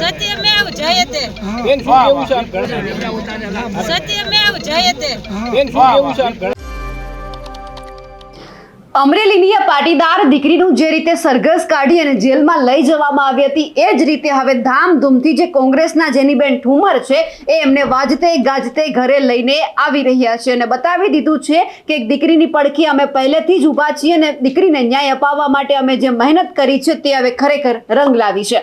સત્યમેવ જયતે. બેન શું કેવું છે સત્યમેવ જયતે. બેન શું કેવું છે અમરેલીની પાટીદાર દીકરીનું જે રીતે સરઘસ કાઢી અને જેલમાં લઈ જવામાં આવી હતી એ જ રીતે હવે ધામધૂમથી જે કોંગ્રેસના જેનીબેન ઠુમર છે એ એમને વાજતે ગાજતે ઘરે લઈને આવી રહ્યા છે અને બતાવી દીધું છે કે એક દીકરીની પડખી અમે પહેલેથી જ ઊભા છીએ અને દીકરીને ન્યાય અપાવવા માટે અમે જે મહેનત કરી છે તે હવે ખરેખર રંગ લાવી છે.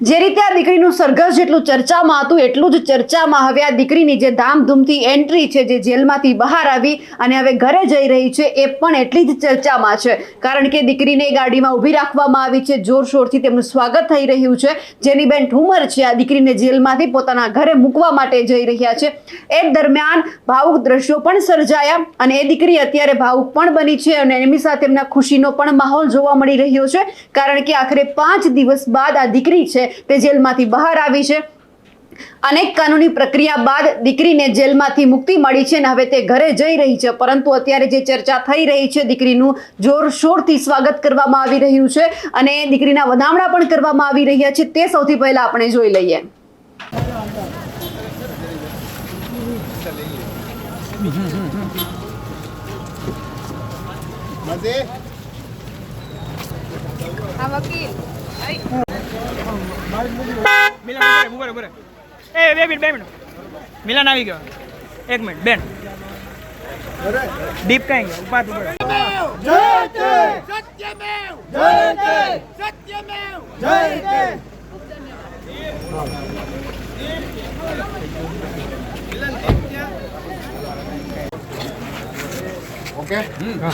જે રીતે આ દીકરીનું સરઘસ જેટલું ચર્ચામાં હતું, એટલું જ ચર્ચામાં હવે આ દીકરીની જે ધામધૂમથી એન્ટ્રી છે, જે જેલમાંથી બહાર આવી અને હવે ઘરે જઈ રહી છે, એ પણ એટલી જ ચર્ચામાં છે. કારણ કે દીકરીને ગાડીમાં ઊભી રાખવામાં આવી છે, જોરશોરથી તેમનું સ્વાગત થઈ રહ્યું છે. જેની બેન ઠુમર છે, આ દીકરીને જેલમાંથી પોતાના ઘરે મૂકવા માટે જઈ રહ્યા છે. એ દરમિયાન ભાવુક દ્રશ્યો પણ સર્જાયા અને એ દીકરી અત્યારે ભાવુક પણ બની છે અને એમની સાથે એમના ખુશીનો પણ માહોલ જોવા મળી રહ્યો છે. કારણ કે આખરે પાંચ દિવસ બાદ આ દીકરી છે તે જેલમાંથી બહાર આવી છે. અનેક કાનૂની પ્રક્રિયા બાદ દીકરીને જેલમાંથી મુક્તિ મળી છે અને હવે તે ઘરે જઈ રહી છે. પરંતુ અત્યારે જે ચર્ચા થઈ રહી છે દીકરીનું જોરશોરથી સ્વાગત કરવામાં આવી રહ્યું છે અને દીકરીના વધામણા પણ કરવામાં આવી રહ્યા છે. તે સૌથી પહેલા આપણે જોઈ લઈએ. મિલન ઉભરે ઉભરે એ, બે મિનિટ બે મિનિટ. મિલન આવી ગયો. એક મિનિટ, બેન. દીપ કઈ ગયો? ઊભા તું પડે ઓકે.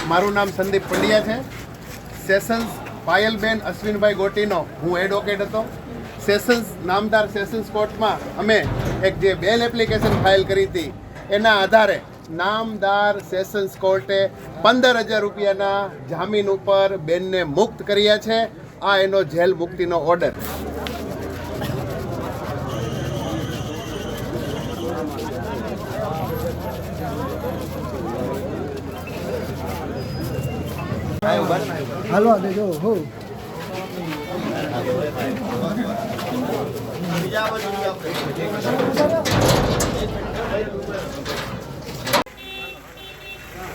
મારું નામ સંદીપ પંડ્યા છે. સેશન્સ પાયલબેન અશ્વિનભાઈ ગોટીનો હું એડવોકેટ હતો. સેશન્સ, નામદાર સેશન્સ કોર્ટમાં અમે એક જે બેલ એપ્લિકેશન ફાઇલ કરી હતી, એના આધારે નામદાર સેશન્સ કોર્ટે પંદર હજાર રૂપિયાના જામીન ઉપર બેનને મુક્ત કર્યા છે. આ એનો જેલ મુક્તિનો ઓર્ડર હાલો બેન એ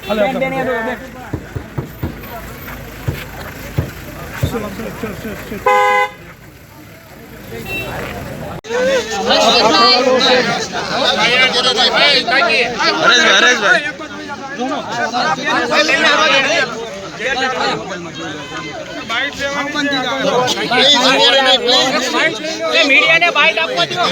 દો, બેન એ મીડિયાને બાઇટ આપવા દો.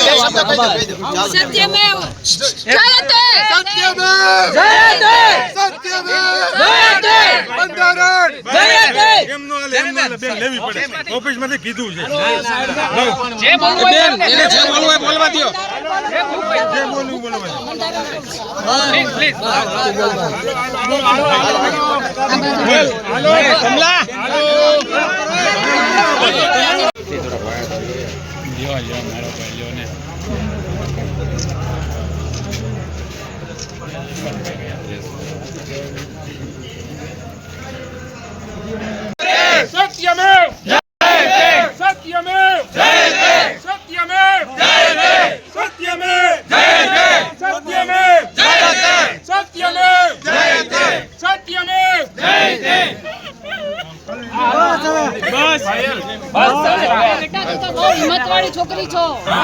જાઓ સત્યમેવ કીધું છે જે બોલવું હોય જે બોલવું હોય બોલવા દ્યો જે બોલવું હોય. જે બોલવું બોલવા Please, please. Kamala Io agli ho.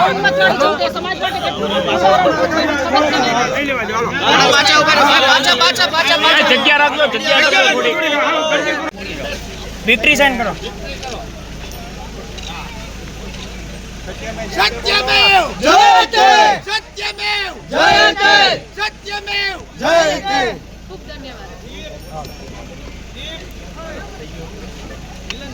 છો બહુ હિંમતવાળી છો તે સમાજ માટે કેટલું લઈ લેવા જો જગ્યા રાખજો જગ્યા રાખજો થોડી વિક્ટરી સાઈન કરો ખૂબ ધન્યવાદ મિલન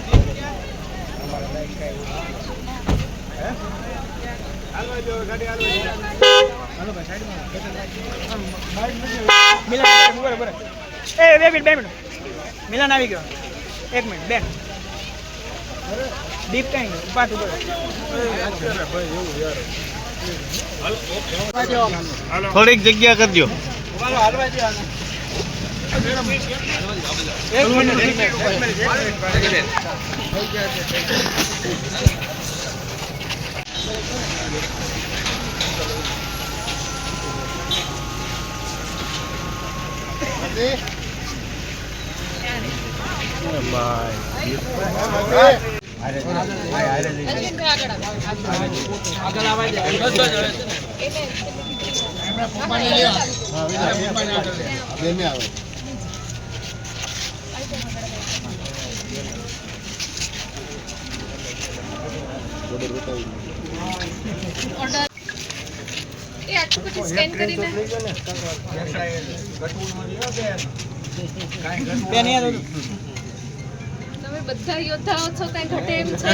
ઉભરે ઉભરે એ બે મિનિટ બે મિનિટ. મિલન આવી ગયો. એક મિનિટ બેન દીપ કઈ ઊભા તું થોડીક જગ્યા કરજો. એક આગળ આવો. બેને આવે ઓર્ડર એ આટલું બધું સ્કેન કરીને તમે બધા યોદ્ધાઓ છો કઈ ઘટે એમ છે?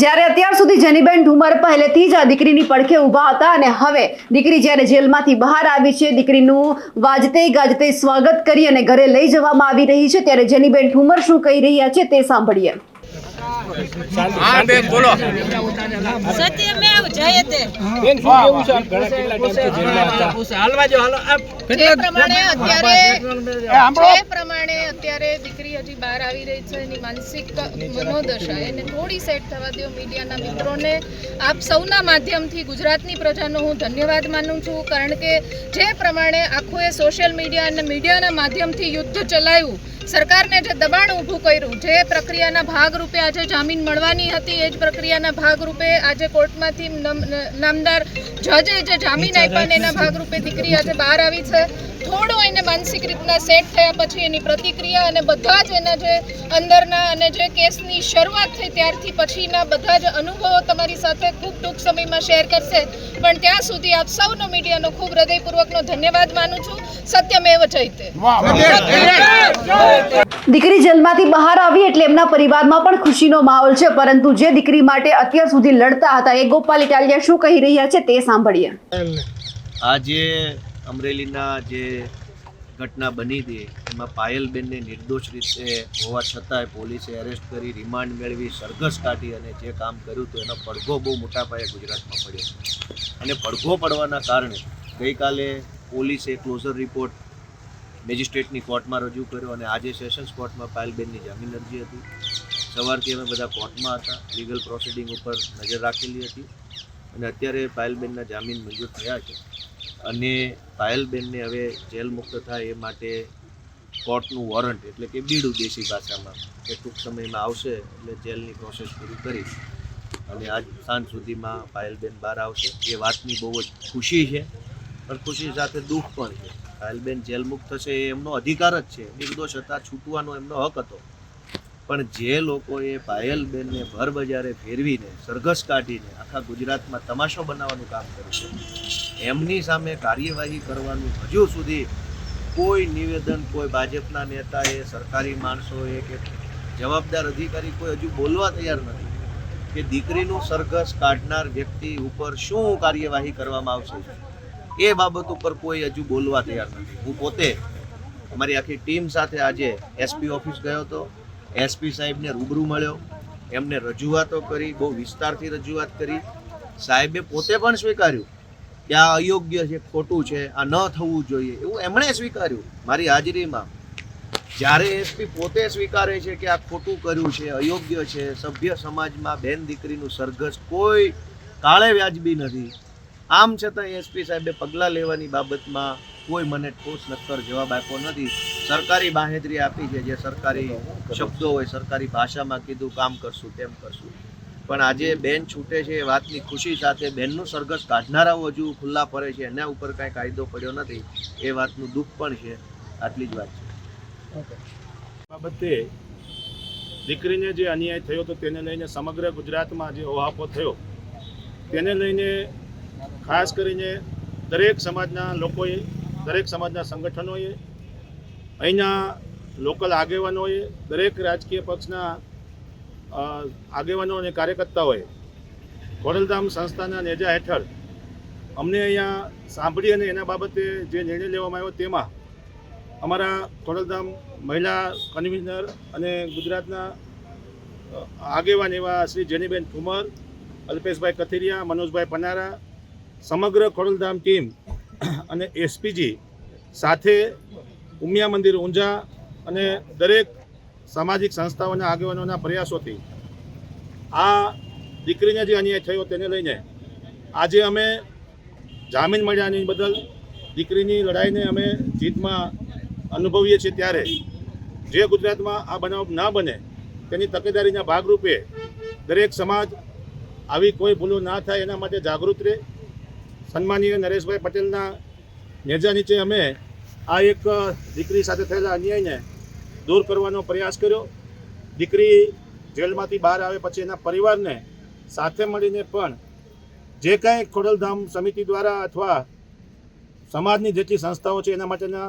જ્યારે અત્યાર સુધી જેનીબેન ઠુમર પહેલેથી જ આ દીકરીની પડખે ઊભા હતા અને હવે દીકરી જ્યારે જેલમાંથી બહાર આવી છે, દીકરીનું વાજતે ગાજતે સ્વાગત કરી અને ઘરે લઈ જવામાં આવી રહી છે, ત્યારે જેનીબેન ઠુમર શું કહી રહ્યા છે તે સાંભળીએ. હા બેન બોલો. સત્યમેવ જયતે બેન શું કેવું છે? ઘણા કેટલા ટાઈમથી જેલમાં હતા. હાલવા જો હાલો. આ પ્રમાણે અત્યારે જે પ્રમાણે અત્યારે દીકરી હજી બહાર આવી રહી છે એની માનસિક મનોદશા એને થોડી સેટ થવા દો મીડિયાના મિત્રોને આપ સૌના માધ્યમથી ગુજરાતની પ્રજાનો હું ધન્યવાદ માનું છું કારણ કે જે પ્રમાણે આખું એ સોશિયલ મીડિયા અને મીડિયાના માધ્યમથી યુદ્ધ ચલાવ્યું સરકારને જે દબાણ ઊભું કર્યું જે પ્રક્રિયાના ભાગરૂપે આજે જામીન મળવાની હતી એ જ પ્રક્રિયાના ભાગરૂપે આજે કોર્ટમાંથી નમ- નામદાર જજે જે જામીન આપ્યા એના ભાગરૂપે દીકરી આજે બહાર આવી છે. થોડું એને માનસિક રીતના સેટ થયા પછી એની પ્રતિક્રિયા અને બધા જ એના જે અંદરના અને જે કેસની શરૂઆત થઈ ત્યારથી પછીના બધા જ અનુભવો તમારી સાથે ખૂબ ટૂંક સમયમાં શેર કરશે. પણ ત્યાં સુધી આપ સૌનો મીડિયાનો ખૂબ હૃદયપૂર્વકનો ધન્યવાદ માનું છું. સત્યમેવ જયતે દીકરી જેલમાંથી બહાર આવી એટલે એમના પરિવારમાં પણ ખુશીનો માહોલ છે પરંતુ જે દીકરી માટે અત્યાર સુધી લડતા હતા એ ગોપાલ ઇટાલિયા શું કહી રહ્યા છે તે સાંભળીએ. આજે અમરેલીના જે ઘટના બની હતી, એમાં પાયલબેનને નિર્દોષ રીતે હોવા છતાંય પોલીસે એરેસ્ટ કરી રિમાન્ડ મેળવી, સરઘસ કાઢી અને જે કામ કર્યું હતું, એનો પડઘો બહુ મોટા પાયે ગુજરાતમાં પડ્યો અને પડઘો પડવાના કારણે ગઈકાલે પોલીસે ક્લોઝર રિપોર્ટ મેજિસ્ટ્રેટની કોર્ટમાં રજૂ કર્યો અને આજે સેશન્સ કોર્ટમાં પાયલબેનની જામીન અરજી હતી. સવારથી અમે બધા કોર્ટમાં હતા લીગલ પ્રોસિડિંગ ઉપર નજર રાખેલી હતી અને અત્યારે પાયલબેનના જામીન મંજૂર થયા છે. અને પાયલબેનને હવે જેલ મુક્ત થાય એ માટે કોર્ટનું વોરંટ, એટલે કે બીડું દેશી ભાષામાં, એ ટૂંક સમયમાં આવશે, એટલે જેલની પ્રોસેસ પૂરી કરી અને આજ સાંજ સુધીમાં પાયલબેન બહાર આવશે. એ વાતની બહુ જ ખુશી છે, પણ ખુશી સાથે દુઃખ પણ છે. પાયલબેન જેલ મુક્ત થશે એ એમનો અધિકાર જ છે. નિર્દોષ હતા, છૂટવાનો એમનો હક હતો. પણ જે લોકોએ પાયલબેનને ભર બજારે ફેરવીને, સરઘસ કાઢીને આખા ગુજરાતમાં તમાશો બનાવવાનું કામ કર્યું છે, એમની સામે કાર્યવાહી કરવાનું હજુ સુધી કોઈ નિવેદન કોઈ ભાજપના નેતાએ, સરકારી માણસોએ કે જવાબદાર અધિકારી કોઈ હજુ બોલવા તૈયાર નથી કે દીકરીનું સરઘસ કાઢનાર વ્યક્તિ ઉપર શું કાર્યવાહી કરવામાં આવશે. એ બાબત ઉપર કોઈ હજુ બોલવા તૈયાર નથી. હું પોતે, અમારી આખી ટીમ સાથે આજે એસપી ઓફિસ ગયો હતો. એસપી સાહેબને રૂબરૂ મળ્યો. એમને રજૂઆતો કરી, બહુ વિસ્તારથી રજૂઆત કરી. સાહેબે પોતે પણ સ્વીકાર્યું કે આ અયોગ્ય છે, ખોટું છે, આ ન થવું જોઈએ. એવું એમણે સ્વીકાર્યું મારી હાજરીમાં. જ્યારે એસપી પોતે સ્વીકારે છે કે આ ખોટું કર્યું છે, અયોગ્ય છે, સભ્ય સમાજમાં બેન દીકરીનું સરઘસ કોઈ કાળે વ્યાજબી નથી. આમ છતાં એસપી સાહેબે પગલાં લેવાની બાબતમાં કોઈ મને ઠોસ નક્કર જવાબ આપ્યો નથી. સરકારી બાહેધરી આપી છે જે સરકારી શબ્દો હોય, સરકારી ભાષામાં કીધું કામ કરશું, તેમ કરશું. પણ આજે બેન છૂટે છે એ વાતની ખુશી સાથે બેનનું સરઘસ કાઢનારાઓ હજુ ખુલ્લા ફરે છે, એના ઉપર કાંઈ કાયદો પડ્યો નથી. એ વાતનું દુઃખ પણ છે. આટલી જ વાત છે. બાબતે દીકરીને જે અન્યાય થયો તો તેને લઈને સમગ્ર ગુજરાતમાં જે ઓહાપો થયો, તેને લઈને ખાસ કરીને દરેક સમાજના લોકોએ દરેક સમાજના સંગઠનોએ, અહીંના લોકલ આગેવાનોએ, દરેક રાજકીય પક્ષના આગેવાનો અને કાર્યકર્તાઓએ ખોડલધામ સંસ્થાના નેજા હેઠળ અમને અહીંયા સાંભળી અને એના બાબતે જે નિર્ણય લેવામાં આવ્યો તેમાં અમારા ખોડલધામ મહિલા કન્વીનર અને ગુજરાતના આગેવાન એવા શ્રી જેનીબેન ઠુમર અલ્પેશભાઈ કથિરિયા, મનોજભાઈ પનારા, સમગ્ર ખોડલધામ ટીમ અને એસપીજી સાથે ઉમિયા મંદિર, ઊંઝા અને દરેક સામાજિક સંસ્થાઓના આગેવાનોના પ્રયાસોથી આ દીકરીને જે અન્યાય થયો તેને લઈને આજે અમે જામીન મળ્યાની બદલ દીકરીની લડાઈને અમે જીતમાં અનુભવીએ છીએ ત્યારે જે ગુજરાતમાં આ બનાવ ના બને તેની તકેદારીના ભાગરૂપે દરેક સમાજ આવી કોઈ ભૂલો ના થાય એના માટે જાગૃત રહે. સન્માનીય નરેશભાઈ પટેલના નેજા નીચે અમે આ એક દીકરી સાથે થયેલા અન્યાયને દૂર કરવાનો પ્રયાસ કર્યો. દીકરી જેલમાંથી બહાર આવે પછી એના પરિવારને સાથે મળીને પણ જે કાંઈ ખોડલધામ સમિતિ દ્વારા અથવા સમાજની જેટલી સંસ્થાઓ છે એના માટેના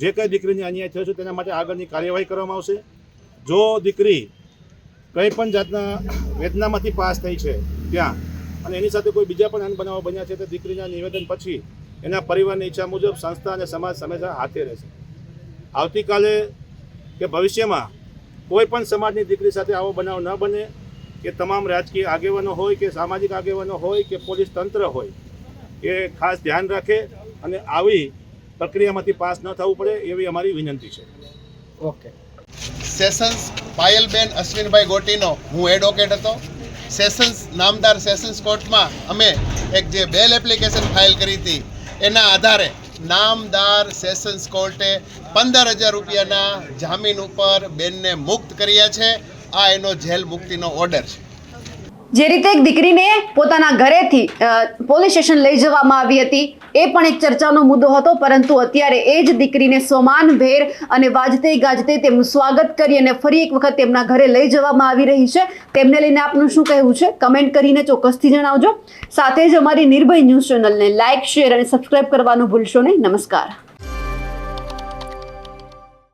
જે કંઈ દીકરીને અન્યાય થયો છે તેના માટે આગળની કાર્યવાહી કરવામાં આવશે. જો દીકરી કંઈ પણ જાતના વેદનામાંથી પાસ થઈ છે ત્યાં અને એની સાથે કોઈ બીજા પણ અનબનાવો બન્યા છે તો દીકરીના નિવેદન પછી એના પરિવારની ઈચ્છા મુજબ સંસ્થા અને સમાજ હંમેશા હાથે રહેશે. આવતીકાલે કે ભવિષ્યમાં કોઈ પણ સમાજની દીકરી સાથે આવો બનાવ ન બને કે તમામ રાજકીય આગેવાનો હોય કે સામાજિક આગેવાનો હોય કે પોલીસ તંત્ર હોય એ ખાસ ધ્યાન રાખે અને આવી પ્રક્રિયામાંથી પાસ ન થવું પડે એવી અમારી વિનંતી છે. ઓકે. સેશન્સ પાયલબેન અશ્વિનભાઈ ગોટીનો હું એડવોકેટ હતો. સેશન્સ, નામદાર સેશન્સ કોર્ટમાં અમે એક જે બેલ એપ્લિકેશન ફાઇલ કરી હતી, એના આધારે નામદાર સેશન્સ કોર્ટે પંદર હજાર રૂપિયાના જામીન ઉપર બેનને મુક્ત કર્યા છે. આ એનો જેલ મુક્તિનો ઓર્ડર છે. જે રીતે એક દીકરીને પોતાના ઘરેથી પોલીસ સ્ટેશન લઈ જવામાં આવી હતી, એ પણ એક ચર્ચાનો મુદ્દો હતો, પરંતુ અત્યારે એ જ દીકરીને સોમાન ભેર અને વાજતે ગાજતે તેમનું સ્વાગત કરી અને ફરી એક વખત તેમના ઘરે લઈ જવામાં આવી રહી છે. તેમને લઈને આપનું શું કહેવું છે? કમેન્ટ કરીને ચોક્કસથી જણાવજો. સાથે જ અમારી નિર્ભય ન્યૂઝ ચેનલને લાઇક શેર અને સબસ્ક્રાઇબ કરવાનું ભૂલશો નહીં. નમસ્કાર.